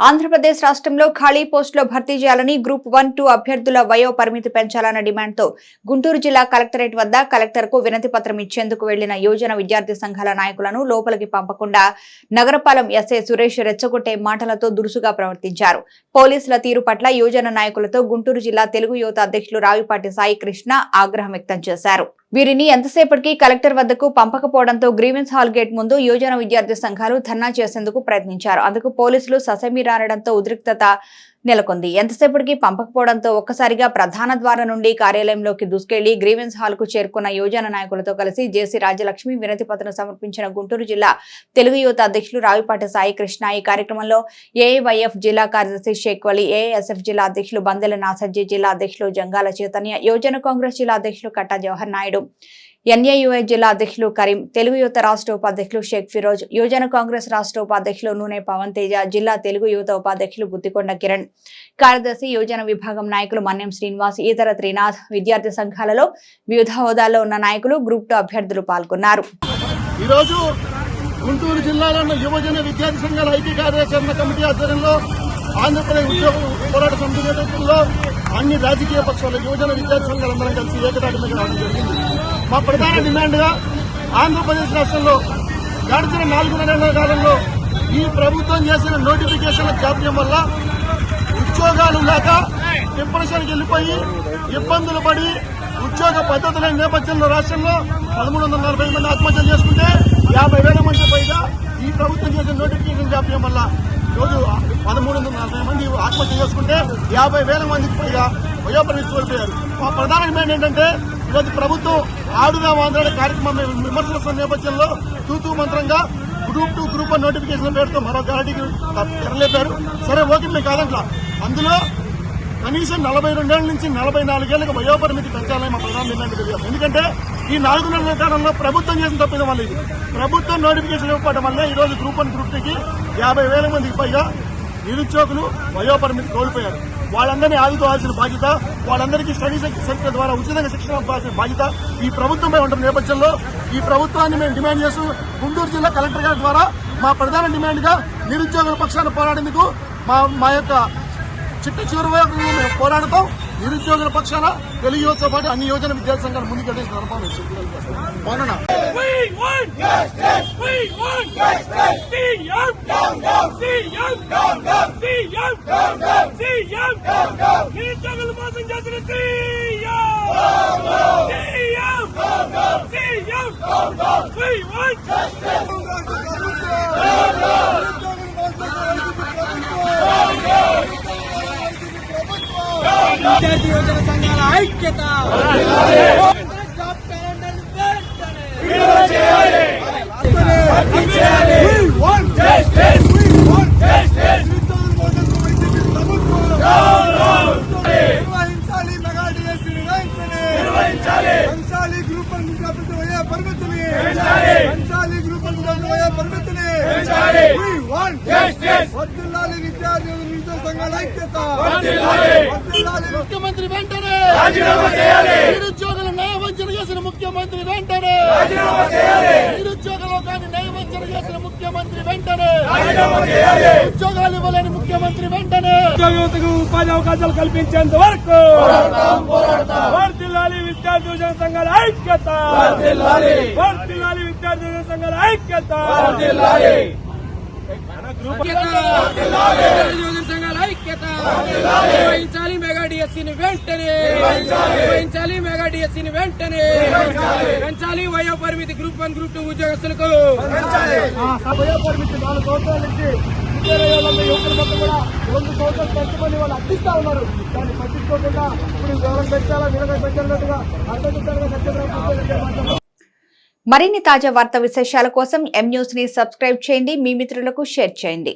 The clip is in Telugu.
ఆంధ్రప్రదేశ్ రాష్ట్రంలో ఖాళీ పోస్టులో భర్తీ చేయాలని గ్రూప్ వన్ టూ అభ్యర్థుల వయో పరిమితి పెంచాలన్న డిమాండ్తో గుంటూరు జిల్లా కలెక్టరేట్ వద్ద కలెక్టర్కు వినతి పత్రం ఇచ్చేందుకు వెళ్ళిన యువజన విద్యార్థి సంఘాల నాయకులను లోపలికి పంపకుండా నగరపాలెం ఎస్ఐ సురేష్ రెచ్చగొట్టే మాటలతో దురుసుగా ప్రవర్తించారు. పోలీసుల తీరు పట్ల యువజన నాయకులతో గుంటూరు జిల్లా తెలుగు యువత అధ్యక్షులు రావిపాటి సాయి కృష్ణ ఆగ్రహం వ్యక్తం చేశారు. వీరిని ఎంతసేపటికి కలెక్టర్ వద్దకు పంపకపోవడంతో గ్రీవెన్స్ హాల్ గేట్ ముందు యువజన విద్యార్థి సంఘాలు ధర్నా చేసేందుకు ప్రయత్నించారు. అందుకు పోలీసులు ససమీర రానడంతో ఉద్రిక్తత నెలకొంది. ఎంతసేపటికి పంపకపోవడంతో ఒక్కసారిగా ప్రధాన ద్వారం నుండి కార్యాలయంలోకి దూసుకెళ్ళి గ్రీవెన్స్ హాల్కు చేరుకున్న యువజన నాయకులతో కలిసి జేసీ రాజ్యలక్ష్మి వినతి పత్రం సమర్పించిన గుంటూరు జిల్లా తెలుగు యువత అధ్యక్షులు రావిపాటి సాయి కృష్ణ ఈ కార్యక్రమంలో ఏఐవైఎఫ్ జిల్లా కార్యదర్శి షేక్ వలి ఏఎస్ఎఫ్ జిల్లా అధ్యక్షులు బందెల నాసర్జీ జిల్లా అధ్యక్షులు జంగాల చైతన్య యువజన కాంగ్రెస్ జిల్లా అధ్యక్షులు కట్టా జవహర్ నాయుడు. ఎన్ఏయుఐ జిల్లా అధ్యక్షులు కరీం తెలుగు యువత రాష్ట్ర ఉపాధ్యక్షులు షేక్ ఫిరోజ్ యువజన కాంగ్రెస్ రాష్ట్ర ఉపాధ్యక్షులు నూనె పవన్ తేజ జిల్లా తెలుగు యువత ఉపాధ్యక్షులు బుద్దికొండ కిరణ్ కార్యదర్శి యువజన విభాగం నాయకులు మన్యం శ్రీనివాస్ ఈతర త్రినాథ్ విద్యార్థి సంఘాలలో వివిధ హోదాల్లో ఉన్న నాయకులు గ్రూప్ టూ అభ్యర్థులు పాల్గొన్నారు. ఈరోజు గుంటూరు జిల్లాలో యువజన విద్యార్థి సంఘాల ఐటీ కార్యాచరణ కమిటీ ఆధ్వర్యంలో ఆంధ్రప్రదేశ్ ఉద్యోగ పోరాట సమితి నేతృత్వంలో అన్ని రాజకీయ పక్షాల యువజన విద్యార్థి సంఘాలందరం కలిసి ఏకతాటి రావడం జరిగింది. మా ప్రధాన డిమాండ్గా ఆంధ్రప్రదేశ్ రాష్ట్రంలో గడిచిన నాలుగున్నర కాలంలో ఈ ప్రభుత్వం చేసిన నోటిఫికేషన్ల జాప్యం వల్ల ఉద్యోగాలు లేక డిప్రెషన్కి వెళ్ళిపోయి ఇబ్బందులు పడి ఉద్యోగ పద్ధతుల నేపథ్యంలో రాష్ట్రంలో పదమూడు వందల నలభై మంది ఆత్మహత్యలు చేసుకుంటే యాభై వేల మంది పైగా ఈ ప్రభుత్వం చేసిన నోటిఫికేషన్ జాప్యం వల్ల రోజు పదమూడు వందల నలభై మంది ఆత్మహత్య చేసుకుంటే యాభై వేల మందికి పైగా వయోపరిమితి కోల్పోయారు మా ప్రధాన డిమాండ్ ఏంటంటే ఈరోజు ప్రభుత్వం ఆడుగా ఆంధ్ర కార్యక్రమం విమర్శల నేపథ్యంలో తూతూ మంత్రంగా group two group one notification పేరుతో మరో గాడికి తెరలేపారు. సరే ఓకే మేము కాదంట్లా. అందులో కనీసం నలభై రెండేళ్ళ నుంచి నలభై నాలుగేళ్ళకు వయోపరిమితి పెంచాలని మా ప్రధాన నిర్ణయం ఎందుకంటే ఈ నాలుగున్నర కాలంలో ప్రభుత్వం చేసిన తప్పిదం వల్ల ఇది ప్రభుత్వం నోటిఫికేషన్ ఇవ్వడం వల్ల ఈ రోజు గ్రూప్ వన్ గ్రూప్ టీకి యాభై వేల మందికి పైగా నిరుద్యోగులు వయోపరిమితి కోల్పోయారు. వాళ్ళందరినీ ఆదుకోవాల్సిన బాధ్యత వాళ్ళందరికీ స్టడీ సెంటర్ ద్వారా ఉచితంగా శిక్షణ ఇవ్వాల్సిన బాధ్యత ఈ ప్రభుత్వమే ఉంటున్న నేపథ్యంలో ఈ ప్రభుత్వాన్ని మేము డిమాండ్ చేస్తూ గుంటూరు జిల్లా కలెక్టర్ గారి ద్వారా మా ప్రధాన డిమాండ్గా నిరుద్యోగుల పక్షాన పోరాడేందుకు మా మా యొక్క చిట్ట చివరి మేము పోరాడతాం. నిరుద్యోగుల పక్షాన తెలుగు యువతతో పాటు అన్ని యోజన విద్యార్థి సంఘాలు ముందుకెళ్ళేసి నడపాలి We want justice. We want justice. CM down down. CM down down. CM down down. CM down down. నిరుద్యోగులు మోసం చేసిన CM. Down down. CM down down. CM down down. We want justice. విద్యార్థి యోజన సంఘాల ఐక్యత జాబ్ క్యాలెండర్ పెంచాలి గ్రూప్ వన్ నుంచి అభివృద్ధి అయ్యే పరిమితిని. పెంచాలి. గ్రూప్ వన్ నుంచి అయ్యే పరిమితిని. వర్ధిల్లాలి విద్యార్థి నిరుద్యోగ సంఘాల ఐక్యత. ముఖ్యమంత్రి వెంటనే. నిరుద్యోగుల న్యాయవంచన చేసిన ముఖ్యమంత్రి వెంటనే. నిరుద్యోగ లోకాన్ని న్యాయవంచన చేసిన ముఖ్యమంత్రి వెంటనే. ఉద్యోగాలు ఇవ్వలేని ముఖ్యమంత్రి వెంటనే. ఉద్యోగ యువతకు ఉపాధి అవకాశాలు కల్పించేంత వరకు వర్ధిల్లాలి విద్యార్థి యువజన సంఘాల ఐక్యత. వర్ధిల్లాలి విద్యార్థి యువజన సంఘాల ఐక్యత. సంఘాల ఐక్యత నిర్వహించాలి మెగా డిఎస్సీని వెంటనే. నిర్వహించాలి. మెగా డిఎస్సీని వెంటనే. పెంచాలి వయో పరిమితి గ్రూప్ వన్ గ్రూప్ టూ ఉద్యోగస్తులకు. పరిమితి నాలుగు సంవత్సరాల నుంచి ఇరవై ఏళ్ళ యువకులు మొత్తం కూడా రెండు సంవత్సరాలు పెంచమని వాళ్ళు అర్థిస్తా ఉన్నారు. దాన్ని పట్టించుకోకుండా ఇప్పుడు వివరం పెంచాలా వివరం పెంచాలన్నట్టుగా అర్థం సత్యప్రభు మరిన్ని తాజా వార్తా విశేషాల కోసం ఎం న్యూస్ని సబ్స్క్రైబ్ చేయండి. మీ మిత్రులకు షేర్ చేయండి.